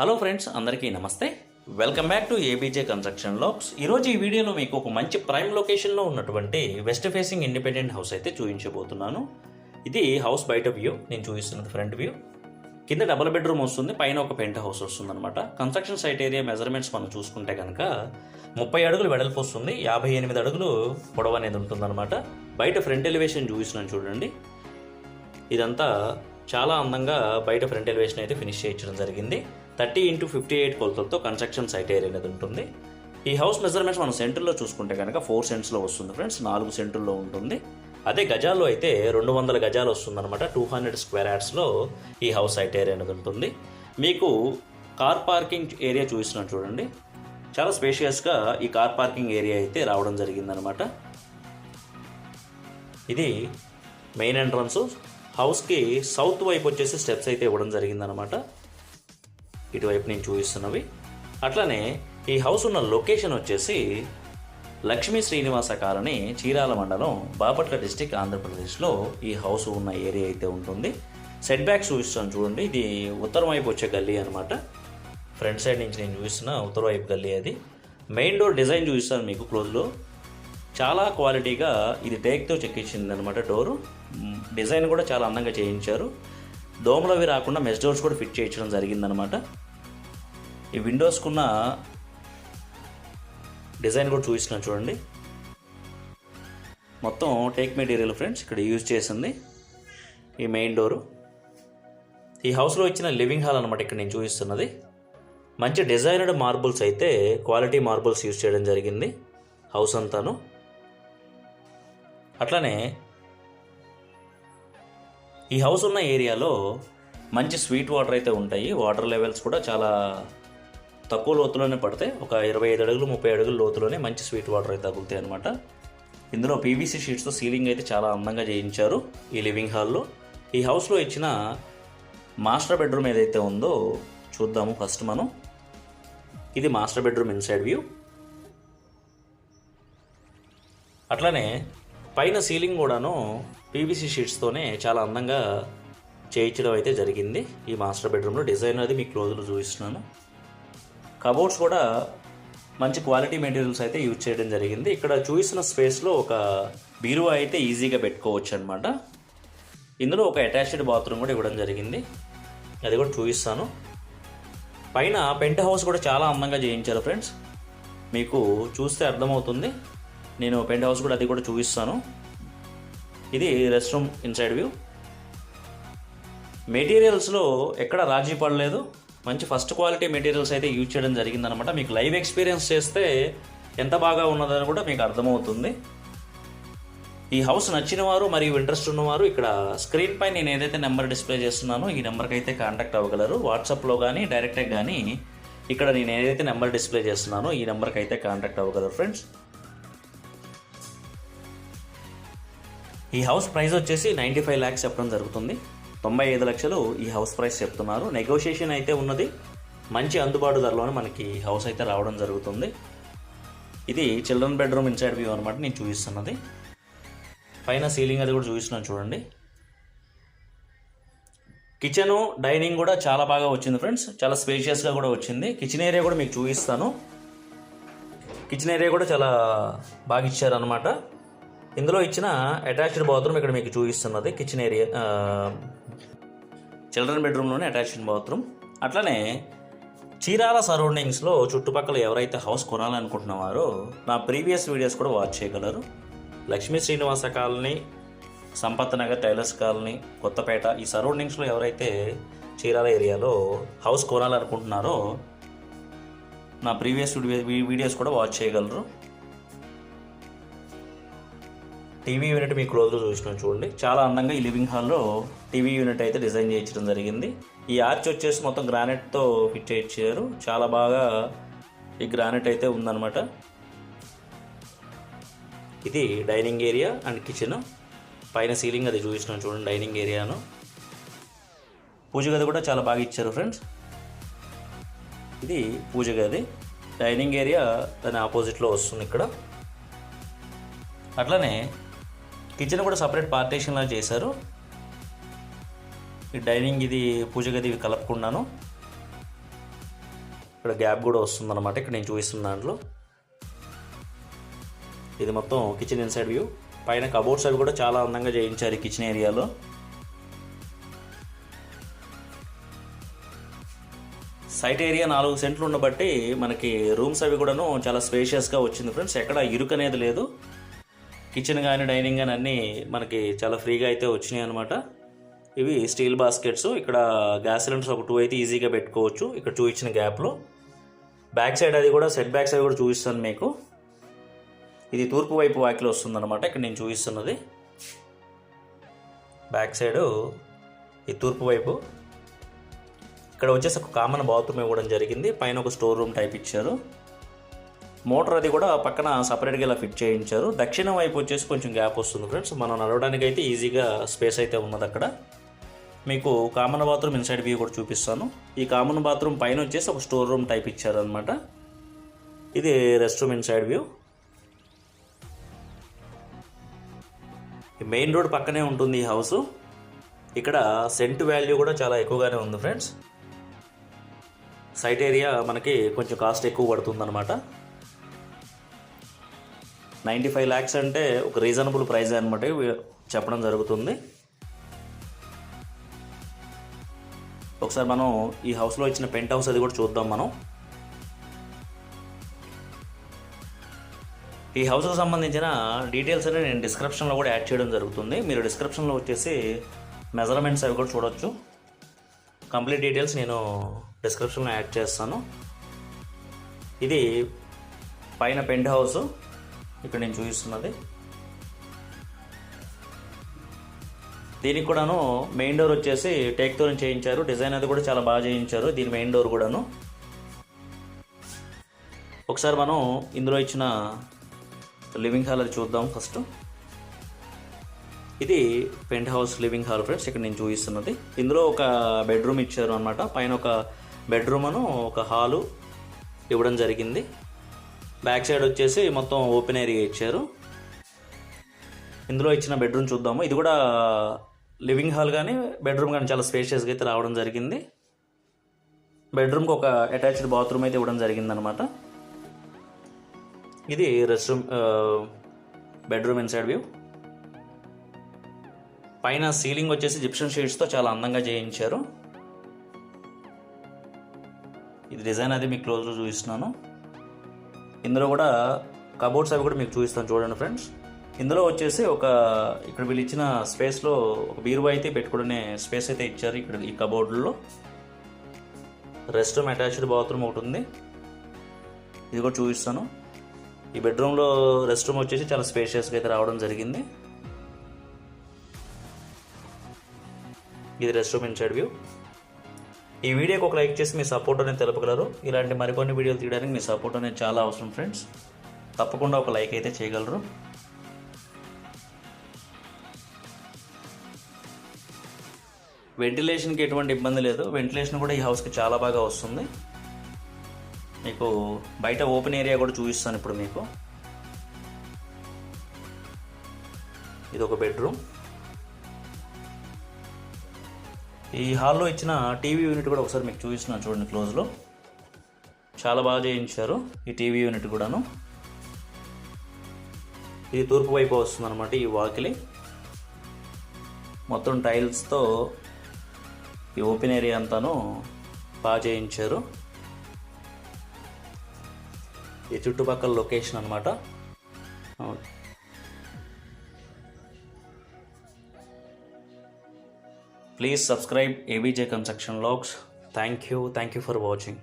Hello friends అందరికీ నమస్తే. Welcome back to ABJ construction lakhs ఈరోజు ఈ వీడియోలో మీకు ఒక మంచి ప్రైమ్ లొకేషన్లో ఉన్నటువంటి వెస్ట్ ఫేసింగ్ ఇండిపెండెంట్ హౌస్ అయితే చూపించబోతున్నాను. ఇది హౌస్ బయట వ్యూ నేను చూపిస్తున్నది ఫ్రంట్ వ్యూ. కింద డబుల్ బెడ్రూమ్ వస్తుంది పైన ఒక పెంట్ హౌస్ వస్తుంది అనమాట కన్స్ట్రక్షన్ సైట్ ఏరియా మెజర్మెంట్స్ మనం చూసుకుంటే కనుక ముప్పై అడుగులు వెడల్పు వస్తుంది యాభై ఎనిమిది అడుగులు పొడవు అనేది ఉంటుందన్నమాట. బయట ఫ్రంట్ ఎలివేషన్ చూపిస్తున్నాను చూడండి. ఇదంతా చాలా అందంగా బయట ఫ్రంట్ ఎలివేషన్ అయితే ఫినిష్ చేయించడం జరిగింది. థర్టీ ఇంటూ ఫిఫ్టీ ఎయిట్ కొలతలతో కన్స్ట్రక్షన్ సైట్ ఏరియా అనేది ఉంటుంది. ఈ హౌస్ మెజర్మెంట్స్ మనం సెంటర్లో చూసుకుంటే కనుక ఫోర్ సెంట్స్లో వస్తుంది ఫ్రెండ్స్ నాలుగు సెంటర్లో ఉంటుంది. అదే గజాల్లో అయితే రెండు వందల గజాలు వస్తుందన్నమాట టూ హండ్రెడ్ స్క్వేర్ యార్డ్స్లో ఈ హౌస్ సైట్ ఏరియా అనేది ఉంటుంది. మీకు కార్ పార్కింగ్ ఏరియా చూసినా చూడండి. చాలా స్పేషియస్గా ఈ కార్ పార్కింగ్ ఏరియా అయితే రావడం జరిగిందనమాట ఇది మెయిన్ ఎంట్రన్స్. హౌస్కి సౌత్ వైపు వచ్చేసి స్టెప్స్ అయితే ఇవ్వడం జరిగిందనమాట ఇటువైపు నేను చూపిస్తున్నవి. అట్లనే ఈ హౌస్ ఉన్న లొకేషన్ వచ్చేసి లక్ష్మీ శ్రీనివాస కాలనీ చీరాల మండలం బాపట్ల డిస్టిక్ ఆంధ్రప్రదేశ్లో ఈ హౌస్ ఉన్న ఏరియా అయితే ఉంటుంది. సెట్ బ్యాక్ చూపిస్తాను చూడండి. ఇది ఉత్తరం వైపు వచ్చే గల్లీ అనమాట ఫ్రంట్ సైడ్ నుంచి నేను చూపిస్తున్న ఉత్తర వైపు గల్లీ అది. మెయిన్ డోర్ డిజైన్ చూపిస్తాను మీకు క్లోజ్లో చాలా క్వాలిటీగా ఇది టేక్తో చెక్కించింది అనమాట డోరు డిజైన్ mm, కూడా చాలా అందంగా చేయించారు. దోమలు అవి రాకుండా మెస్ డోర్స్ కూడా ఫిట్ చేయించడం జరిగిందనమాట ఈ విండోస్కున్న డిజైన్ కూడా చూపిస్తున్నాను చూడండి. మొత్తం టేక్ మెటీరియల్ ఫ్రెండ్స్ ఇక్కడ యూజ్ చేసింది ఈ మెయిన్ డోరు. ఈ హౌస్లో ఇచ్చిన లివింగ్ హాల్ అనమాట ఇక్కడ నేను చూపిస్తున్నది. మంచి డిజైనర్డ్ మార్బుల్స్ అయితే క్వాలిటీ మార్బుల్స్ యూజ్ చేయడం జరిగింది హౌస్ అంతాను. అట్లనే ఈ హౌస్ ఉన్న ఏరియాలో మంచి స్వీట్ వాటర్ అయితే ఉంటాయి. వాటర్ లెవెల్స్ కూడా చాలా తక్కువ లోతులోనే పడతాయి. ఒక ఇరవై ఐదు అడుగులు ముప్పై అడుగుల లోతులోనే మంచి స్వీట్ వాటర్ అయితే తగులుతాయి అనమాట ఇందులో పీవీసీ షీట్స్తో సీలింగ్ అయితే చాలా అందంగా చేయించారు ఈ లివింగ్ హాల్లో ఈ హౌస్లో ఇచ్చిన మాస్టర్ బెడ్రూమ్ ఏదైతే ఉందో చూద్దాము ఫస్ట్ మనం. ఇది మాస్టర్ బెడ్రూమ్ ఇన్సైడ్ వ్యూ. అట్లనే పైన సీలింగ్ కూడాను పీవీసీ షీట్స్తోనే చాలా అందంగా చేయించడం అయితే జరిగింది. ఈ మాస్టర్ బెడ్రూమ్లో డిజైన్ అది మీకు క్లోజ్లో చూపిస్తున్నాను. కబోర్డ్స్ కూడా మంచి క్వాలిటీ మెటీరియల్స్ అయితే యూజ్ చేయడం జరిగింది. ఇక్కడ చూపిస్తున్న స్పేస్లో ఒక బీరువా అయితే ఈజీగా పెట్టుకోవచ్చు అనమాట ఇందులో ఒక అటాచ్డ్ బాత్రూమ్ కూడా ఇవ్వడం జరిగింది. అది కూడా చూపిస్తాను. పైన పెంట్ హౌస్ కూడా చాలా అందంగా చేయించారు ఫ్రెండ్స్. మీకు చూస్తే అర్థమవుతుంది. నేను పెంట్ హౌస్ కూడా అది కూడా చూపిస్తాను. ఇది రెస్ట్ రూమ్ ఇన్సైడ్ వ్యూ మెటీరియల్స్లో ఎక్కడ రాజీ పడలేదు. మంచి ఫస్ట్ క్వాలిటీ మెటీరియల్స్ అయితే యూజ్ చేయడం జరిగిందనమాట మీకు లైవ్ ఎక్స్పీరియన్స్ చేస్తే ఎంత బాగా ఉన్నదని కూడా మీకు అర్థమవుతుంది. ఈ హౌస్ నచ్చిన వారు మరియు ఇంట్రెస్ట్ ఉన్నవారు ఇక్కడ స్క్రీన్ పై నేను ఏదైతే నెంబర్ డిస్ప్లే చేస్తున్నానో ఈ నెంబర్కి అయితే కాంటాక్ట్ అవ్వగలరు. వాట్సాప్లో కానీ డైరెక్ట్గా కానీ ఇక్కడ నేను ఏదైతే నెంబర్ డిస్ప్లే చేస్తున్నానో ఈ నెంబర్కి అయితే కాంటాక్ట్ అవ్వగలరు ఫ్రెండ్స్ ఈ హౌస్ ప్రైస్ వచ్చేసి నైంటీ ఫైవ్ ల్యాక్స్ చెప్పడం జరుగుతుంది. తొంభై ఐదు లక్షలు ఈ హౌస్ ప్రైస్ చెప్తున్నారు. నెగోషియేషన్ అయితే ఉన్నది. మంచి అందుబాటు ధరలోనే మనకి హౌస్ అయితే రావడం జరుగుతుంది. ఇది చిల్డ్రన్ బెడ్రూమ్ ఇన్సైడ్ వ్యూ అనమాట నేను చూపిస్తున్నది. పైన సీలింగ్ అది కూడా చూపిస్తున్నాను చూడండి. కిచెను డైనింగ్ కూడా చాలా బాగా వచ్చింది ఫ్రెండ్స్. చాలా స్పేషియస్గా కూడా వచ్చింది. కిచెన్ ఏరియా కూడా మీకు చూపిస్తాను. కిచెన్ ఏరియా కూడా చాలా బాగా ఇచ్చారనమాట ఇందులో ఇచ్చిన అటాచ్డ్ బాత్రూమ్ ఇక్కడ మీకు చూపిస్తున్నది కిచెన్ ఏరియా చిల్డ్రన్ బెడ్రూమ్లోనే అటాచ్డ్ బాత్రూమ్. అట్లనే చీరాల సరౌండింగ్స్లో చుట్టుపక్కల ఎవరైతే హౌస్ కొనాలనుకుంటున్నవారో నా ప్రీవియస్ వీడియోస్ కూడా వాచ్ చేయగలరు. Lakshmi Srinivasa colony Sampath Nagar tailors colony Kothapeta ఈ సరౌండింగ్స్లో ఎవరైతే చీరాల ఏరియాలో హౌస్ కొనాలనుకుంటున్నారో నా ప్రీవియస్ వీడియోస్ కూడా వాచ్ చేయగలరు. టీవీ యూనిట్ మీ క్లోజ్లో చూసినా చూడండి. చాలా అందంగా ఈ లివింగ్ హాల్లో టీవీ యూనిట్ అయితే డిజైన్ చేయించడం జరిగింది. ఈ ఆర్చ్ వచ్చేసి మొత్తం గ్రానైట్తో ఫిట్ చేయించారు. చాలా బాగా ఈ గ్రానైట్ అయితే ఉందన్నమాట. ఇది డైనింగ్ ఏరియా అండ్ కిచెన్. పైన సీలింగ్ అది చూసినాం చూడండి డైనింగ్ ఏరియాను. పూజ గది కూడా చాలా బాగా ఇచ్చారు ఫ్రెండ్స్. ఇది పూజ గది. డైనింగ్ ఏరియా దాని ఆపోజిట్లో వస్తుంది ఇక్కడ. అట్లనే కిచెన్ కూడా సపరేట్ పార్టీషన్లా చేశారు. ఈ డైనింగ్ ఇది పూజ గది ఇవి కలపకుండాను. ఇక్కడ గ్యాప్ కూడా వస్తుందన్నమాట ఇక్కడ నేను చూపిస్తున్న దాంట్లో. ఇది మొత్తం కిచెన్ ఇన్సైడ్ వ్యూ. పైన కబోర్డ్స్ అవి కూడా చాలా అందంగా చేయించారు ఈ కిచెన్ ఏరియాలో. సైట్ ఏరియా నాలుగు సెంట్లు ఉండబట్టి మనకి రూమ్స్ అవి కూడాను చాలా స్పేషియస్గా వచ్చింది ఫ్రెండ్స్. ఎక్కడ ఇరుకు అనేది లేదు. కిచెన్ కానీ డైనింగ్ కానీ అన్నీ మనకి చాలా ఫ్రీగా అయితే వచ్చినాయి అనమాట ఇవి స్టీల్ బాస్కెట్స్. ఇక్కడ గ్యాస్ సిలిండర్స్ ఒక టూ అయితే ఈజీగా పెట్టుకోవచ్చు ఇక్కడ చూపించిన గ్యాప్లో. బ్యాక్ సైడ్ అది కూడా సెట్ బ్యాక్ సైడ్ కూడా చూపిస్తాను మీకు. ఇది తూర్పు వైపు వాకిలో వస్తుందన్నమాట ఇక్కడ నేను చూపిస్తున్నది. బ్యాక్ సైడ్ ఈ తూర్పు వైపు. ఇక్కడ వచ్చేసి ఒక కామన్ బాత్రూమ్ ఇవ్వడం జరిగింది. పైన ఒక స్టోర్ రూమ్ టైప్ ఇచ్చారు. మోటార్ అది కూడా పక్కన సపరేట్గా ఇలా ఫిట్ చేయించారు. దక్షిణం వైపు వచ్చేసి కొంచెం గ్యాప్ వస్తుంది ఫ్రెండ్స్. మనం నడవడానికి అయితే ఈజీగా స్పేస్ అయితే ఉన్నది అక్కడ. మీకు కామన్ బాత్రూమ్ ఇన్సైడ్ వ్యూ కూడా చూపిస్తాను. ఈ కామన్ బాత్రూమ్ పైన వచ్చేసి ఒక స్టోర్ రూమ్ టైప్ ఇచ్చారనమాట ఇది rest room inside view main road పక్కనే ఉంటుంది ఈ హౌస్ ఇక్కడ సెంట్ వాల్యూ కూడా చాలా ఎక్కువగానే ఉంది ఫ్రెండ్స్. సైట్ ఏరియా మనకి కొంచెం కాస్ట్ ఎక్కువ పడుతుంది అనమాట నైంటీ ఫైవ్ ల్యాక్స్ అంటే ఒక రీజనబుల్ ప్రైస్ అనమాట చెప్పడం జరుగుతుంది. ఒకసారి మనం ఈ హౌస్లో ఇచ్చిన పెంట్ హౌస్ అది కూడా చూద్దాం మనం. ఈ హౌస్కి సంబంధించిన డీటెయిల్స్ అనేది నేను డిస్క్రిప్షన్లో కూడా యాడ్ చేయడం జరుగుతుంది. మీరు డిస్క్రిప్షన్లో వచ్చేసి మెజర్మెంట్స్ అవి కూడా చూడొచ్చు. కంప్లీట్ డీటెయిల్స్ నేను డిస్క్రిప్షన్లో యాడ్ చేస్తాను. ఇది పైన పెంట్ హౌస్. ఇక్కడ నేను చూపిస్తున్నది. దీనికి కూడాను మెయిన్ డోర్ వచ్చేసి టేక్తో చేయించారు. డిజైన్ అది కూడా చాలా బాగా చేయించారు. దీని మెయిన్ డోర్ కూడాను. ఒకసారి మనం ఇందులో ఇచ్చిన లివింగ్ హాల్ అది చూద్దాం ఫస్ట్ ఇది penthouse living hall friends ఇక్కడ నేను చూపిస్తున్నది. ఇందులో ఒక బెడ్రూమ్ ఇచ్చారు అనమాట పైన ఒక బెడ్రూమ్ అను ఒక హాలు ఇవ్వడం జరిగింది. బ్యాక్ సైడ్ వచ్చేసి మొత్తం ఓపెన్ ఏరియా ఇచ్చారు. ఇందులో ఇచ్చిన బెడ్రూమ్ చూద్దాము. ఇది కూడా లివింగ్ హాల్ కానీ బెడ్రూమ్ కానీ చాలా స్పేషియస్గా అయితే రావడం జరిగింది. బెడ్రూమ్కి ఒక అటాచ్డ్ బాత్రూమ్ అయితే ఇవ్వడం జరిగింది అనమాట ఇది rest room bedroom inside view. పైన సీలింగ్ వచ్చేసి జిప్షన్ షీట్స్తో చాలా అందంగా చేయించారు. ఇది డిజైన్ అది మీకు క్లోజ్లో చూపిస్తున్నాను. ఇందులో కూడా కబోర్డ్స్ అవి కూడా మీకు చూపిస్తాను చూడండి ఫ్రెండ్స్. ఇందులో వచ్చేసి ఒక ఇక్కడ వీళ్ళు ఇచ్చిన స్పేస్లో ఒక బీరువా అయితే పెట్టుకునే స్పేస్ అయితే ఇచ్చారు ఇక్కడ ఈ కబోర్డులో. రెస్ట్ రూమ్ అటాచ్డ్ బాత్రూమ్ ఒకటి ఉంది. ఇది కూడా చూపిస్తాను. ఈ బెడ్రూమ్లో రెస్ట్ రూమ్ వచ్చేసి చాలా స్పేషియస్గా అయితే రావడం జరిగింది. ఇది రెస్ట్ రూమ్ ఇన్సైడ్ వ్యూ. ఈ వీడియోకి ఒక లైక్ చేసి మీ సపోర్ట్ అనేది తెలపగలరు. ఇలాంటి మరికొన్ని వీడియోలు తీయడానికి మీ సపోర్ట్ అనేది చాలా అవసరం ఫ్రెండ్స్ తప్పకుండా ఒక లైక్ అయితే చేయగలరు. వెంటిలేషన్కి ఎటువంటి ఇబ్బంది లేదు. వెంటిలేషన్ కూడా ఈ హౌస్కి చాలా బాగా వస్తుంది. మీకు బయట ఓపెన్ ఏరియా కూడా చూపిస్తాను ఇప్పుడు మీకు. ఇది ఒక బెడ్రూమ్ ఈ హాల్లో ఇచ్చిన టీవీ యూనిట్ కూడా ఒకసారి మీకు చూపిస్తున్నాను చూడండి క్లోజ్లో. చాలా బాగా చేయించారు ఈ టీవీ యూనిట్ కూడాను. ఇది తూర్పు వైపు వస్తుంది అనమాట ఈ వాకిలి. మొత్తం టైల్స్తో ఈ ఓపెన్ ఏరియా అంతాను బాగా చేయించారు. ఈ చుట్టుపక్కల లొకేషన్ అనమాట Please subscribe ABJ Construction Logs. Thank you. Thank you for watching.